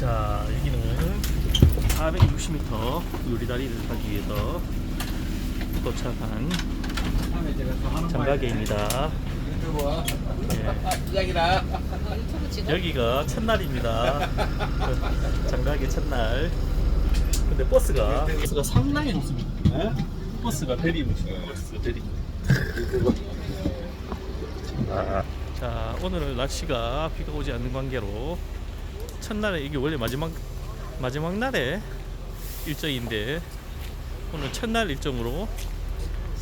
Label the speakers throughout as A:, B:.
A: 자 여기는 460m 유리다리를 가기 위해서 도착한 장가게입니다.
B: 시작이다.
A: 여기가 첫날입니다. 장가게 첫날. 근데 버스가 버스가 상당히 좋습니다. 버스가 대리. 버스 대리. 자 오늘은 날씨가 비가 오지 않는 관계로 첫날에 이게 원래 마지막 마지막 날에 일정인데 오늘 첫날 일정으로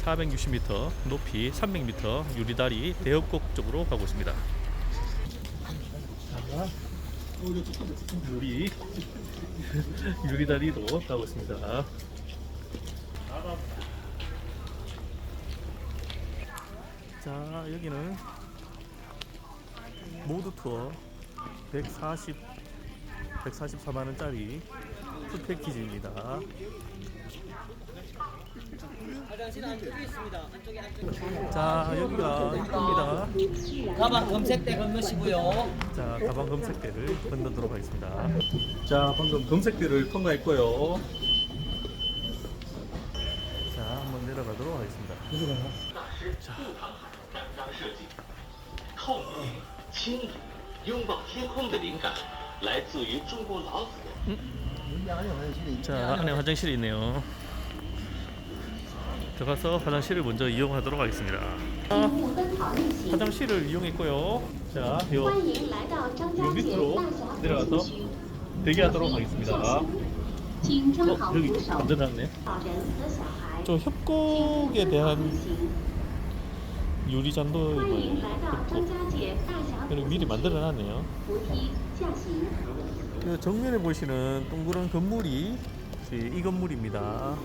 A: 460m 높이 300m 유리다리 대협곡 쪽으로 가고 있습니다. 자, 유리 유리다리로 가고 있습니다. 자 여기는 모두 투어 140 144만원짜리 풋패키지입니다. 자 여기가 입구입니다.
C: 가방 검색대 건너시고요.
A: 자 가방 검색대를 건너도록 하겠습니다. 자 방금 검색대를 통과했고요. 자 한번 내려가도록 하겠습니다.
D: 자. 통, 진, 용법, 홈드니까
A: 자 안에 화장실이 있네요. 들어가서 화장실을 먼저 이용하도록 하겠습니다. 자, 화장실을 이용했고요. 자, 요, 요 밑으로 내려가서 대기하도록 하겠습니다. 어, 여기 안전하네. 저 협곡에 대한 유리잔도
E: 이거 그리고
A: 미리 만들어놨네요. 그 정면에 보시는 동그란 건물이 이 건물입니다.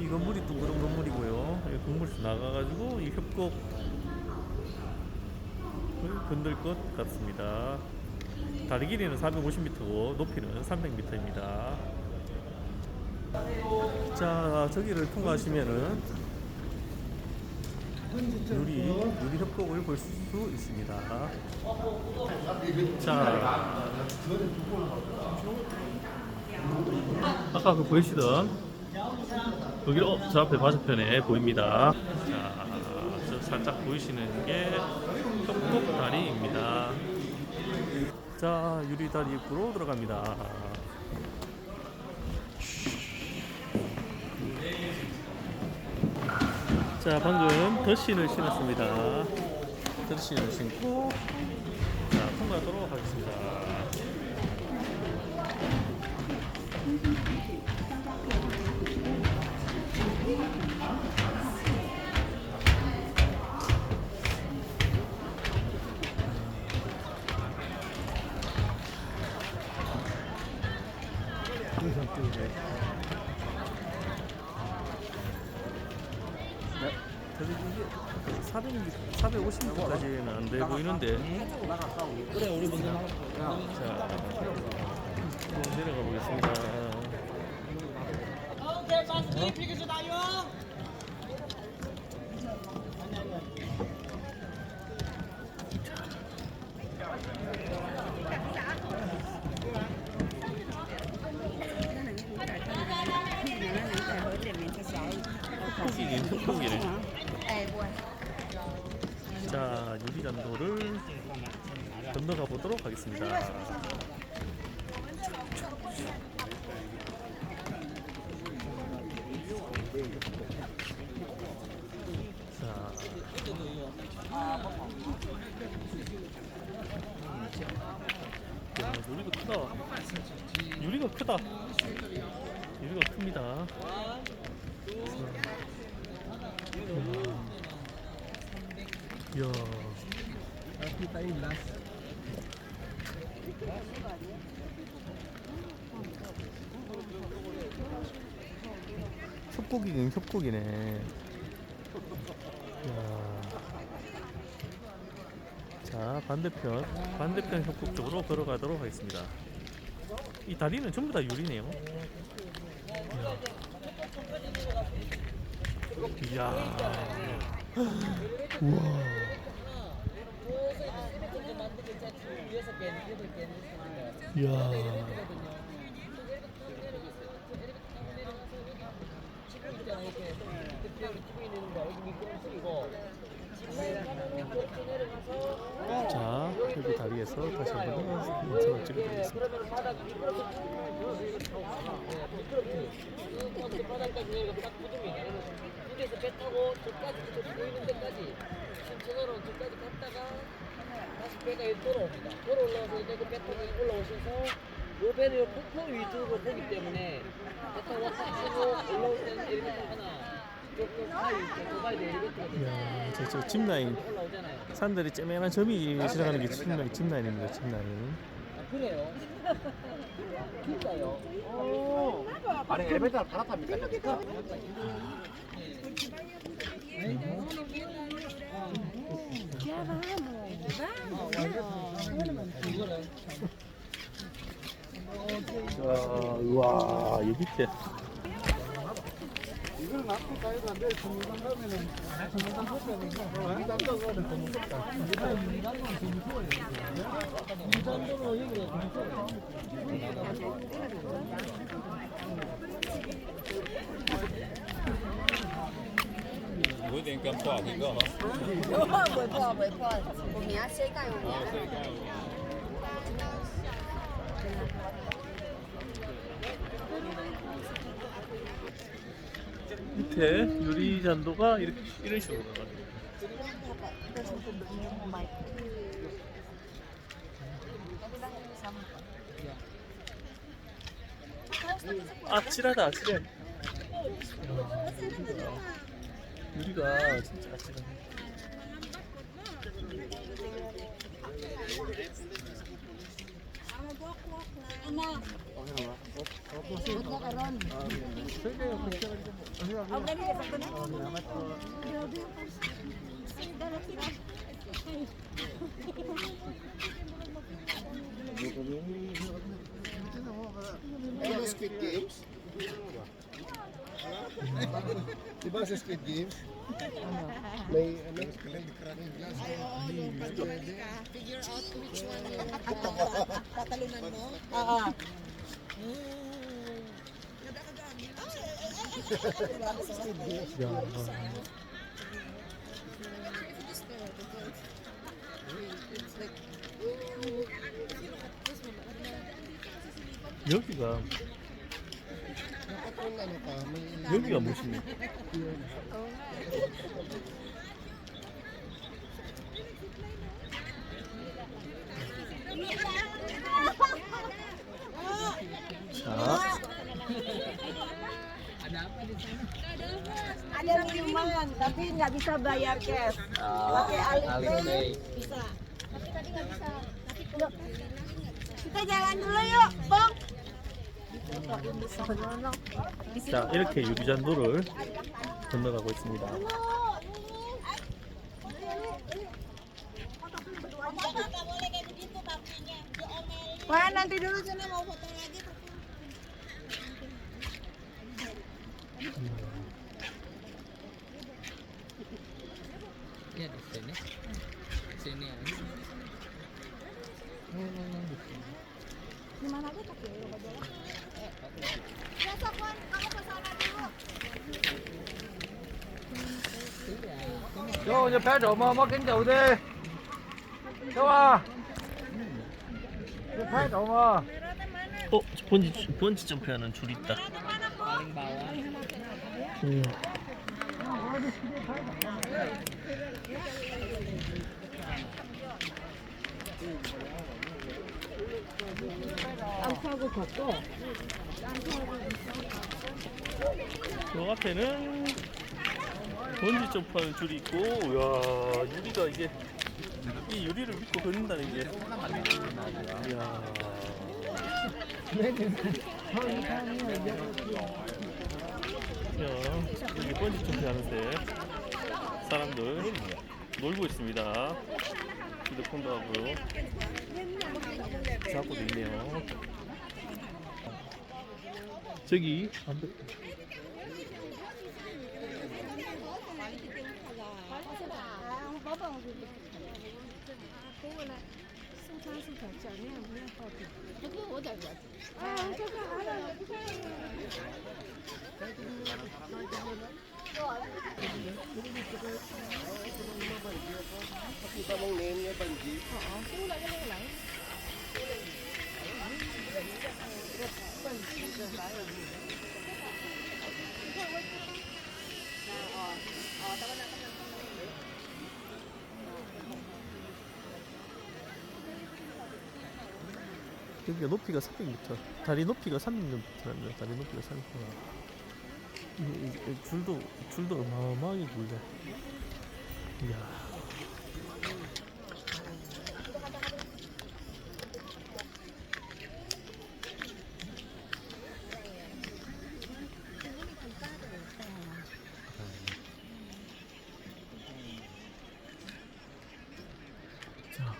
A: 이 건물이 동그란 건물이고요. 이 건물에서 나가가지고 이 협곡을 건들 것 같습니다. 다리 길이는 450m고 높이는 300m입니다. 자, 저기를 통과하시면은 유리 유리 협곡을 볼 수 있습니다. 자 아까 그 보이시던 여기 어, 저 앞에 맞은편에 보입니다. 자, 저 살짝 보이시는 게 협곡 다리입니다. 자, 유리 다리 입구로 들어갑니다. 자, 방금 더신을 신었습니다. 더신을 신고 자, 통과하도록 하겠습니다. 400, 450m까지는 안 돼 보이는데.
C: 그래 우리 먼저 나가.
A: 자 내려가 보겠습니다
C: 오케이 파스티 피그스 다용.
A: 협곡이긴 협곡이네 자 유리잔도를 건너가 보도록 하겠습니다 자 야, 유리가 크다. 유리가 크다. 유리가 큽니다. 이야. 협곡이긴 협곡이네. 자 반대편 반대편 협곡 쪽으로 걸어가도록 하겠습니다. 이 다리는 전부 다 유리네요. 이야. 우와.
C: 위에서 깬, 일을 깬.
A: 이야. 자, 여기 다리에서 다시 한번 영상을 찍어드리겠습니다.
C: 그러면 바닥 미끄럽지. 바닥까지 내려가 딱 구름이 여기서 배 타고 저까지 저 보이는 데까지 신천으로 저까지 갔다가 다시 배가 여기 돌아옵니다. 돌아 올라와서 이제 그배 타고 올라오셔서 요 배를 요 폭포 위주로 보기 때문에 배 타고 왔다 하시고 올라올 때는 엘리베이터 하나 사이 엘리베이터가
A: 이야, 저, 저 짚라인.
C: 올라오잖아요.
A: 산들이 쬐매난 점이 지나가는 게 짚라인, 짚라인입니다, 짚라인.
C: 아, 그래요? 진짜요?
B: 아니 엘리베이터 갈아탑니까?
A: 와, 여기 밑에.
B: 이거는 앞으로 가야 되는데 정상 가면은 정상 가면은 이 담당가는 더 무섭다.
A: 밑에 유리 잔도가 이렇게 이런 식으로 나가요. 아찔하다 아찔해. 유리가 진짜 아찔하네.
B: Ano ba Squid Games? Di ba sa Squid Games? Ano? May ano?
F: Ay, oo, yung pag tumali ka, figure out which one yung ah, tatalunan mo. Oo.
A: Kadakadami. Diba sa
B: Squid Games? ano ka, may...
F: Yun tapi nggak bisa bayar cash. Pakai alipay bisa. Tapi tadi nggak bisa. Tapi Kita jalan dulu yuk, Bang.
A: 자 이렇게 유리잔도를 건너가고 있습니다.
F: Wah, nanti dulu sana mau foto lagi.
C: Iya di sini. Sini ya.
F: Di mana aja jalan?
B: 배 좀, 뭐, 어디? 좋아. 이제 배 좀, 뭐.
A: 어 번지 번지 점프하는 줄 있다.
C: Bawah.
A: 음. 요 앞에는 번지 점프하는 줄이 있고, 야 유리가 이게 이 유리를 믿고 걸린다는 게, 이야. 야, 여기 번지 점프 하는데 사람들 놀고 있습니다. 휴대폰도 하고요. 자고도 있네요. 저기 반대. 여기가 높이가 300m. 다리 높이가 300m랍니다. 다리 높이가 300m. 줄도 줄도 어마어마하게 길다. 이야. 자,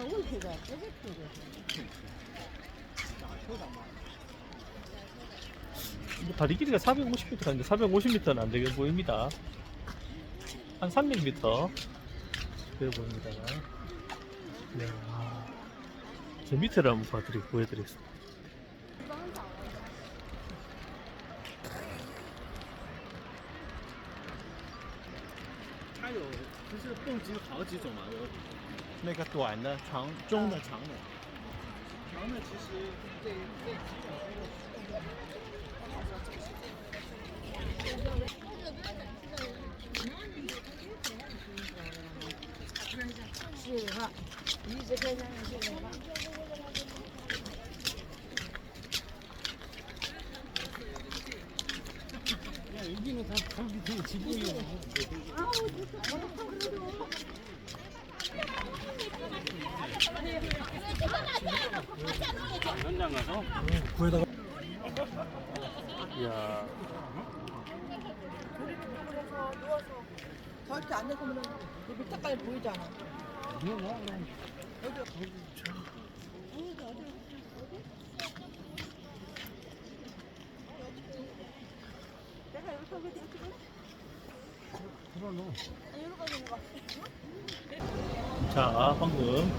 A: 뭐 다리 길이가 450m인데 450m는 안 되게 보입니다. 한 3mm 그래 보입니다. 네. 저 밑에를 한번 봐드리, 보여드리겠습니다.
B: 它有就是蹦极好几种嘛，有那个短的、长、中的、长的。长的其实最最基本 여기는 다 거기 그 지붕이야. 현장 가서
A: 구에다가 이야
F: 저렇게 앉아서면 그 밑에까지 보이잖아.
A: 자 방금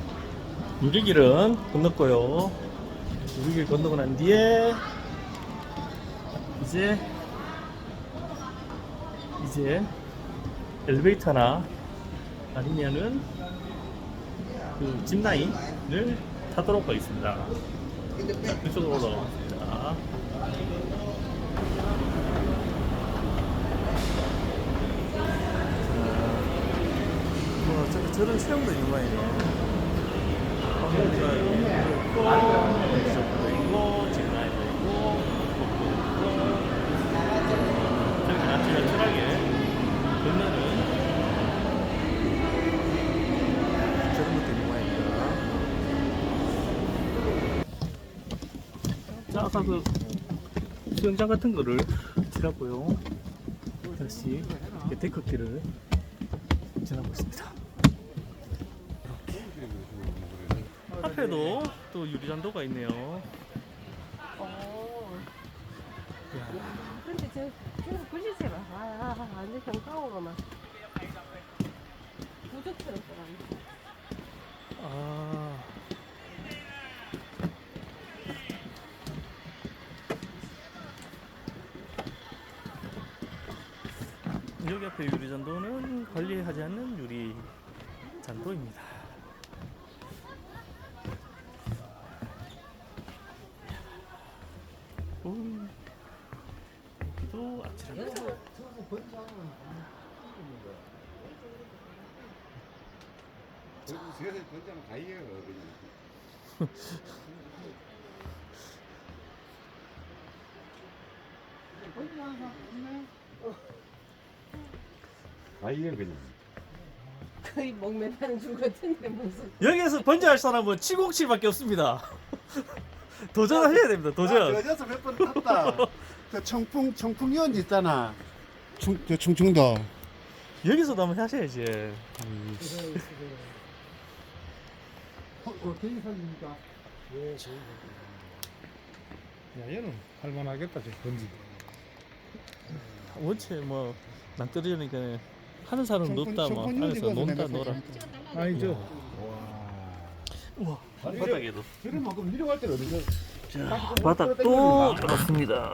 A: 유리길은 건넜고요 유리길 건너고 난 뒤에 이제 이제 엘리베이터나 아니면은 그 짚라인을 타도록 하겠습니다 자, 그쪽으로 올라가겠습니다 뭐 저, 저런 체험도 있는 거 아니에요? 방금도 있고, 저도 있고, 짚라인도 있고, 그것도 있고, 저렇게 아주 연출하게 건너는 저런 것도 있는 모양입니다. 자, 아까 그 수영장 같은 거를 지나고요. 다시 데크길을 지나고 있습니다. 이렇게. 앞에도 또 유리잔도가 있네요.
F: 어.
A: 야,
F: 근데 저, 저 글씨체 봐. 아, 완전 정강으로만. 부적스럽더라.
A: 아. 여기 앞에 유리잔도는 관리하지 않는 유리 잔도입니다. 오, 여기도 아찔합니다.
G: 저기 권장 가이에요 그냥. 가이에요 그냥.
F: 거의 목매다는 줄 같은데 무슨.
A: 여기에서 번지할 사람은 707밖에 없습니다. 도전하셔야 됩니다. 도전.
G: 여자서 몇번 탔다. 그 청풍 청풍 위원 있잖아. 충, 저 충청도.
A: 여기서도 한번 하셔야지.
G: 어, 어, 개인 사진입니까?
H: 야 얘는 할만하겠다 저 건지.
A: 원체 뭐 낭떠러지니까 하는 사람 높다 안에서
G: 이거는
A: 논다 놀아
H: 아니죠.
A: 우와 바닥에도
G: 그러면 그럼 내려갈 때는 어디서
A: 바닥 또 들었습니다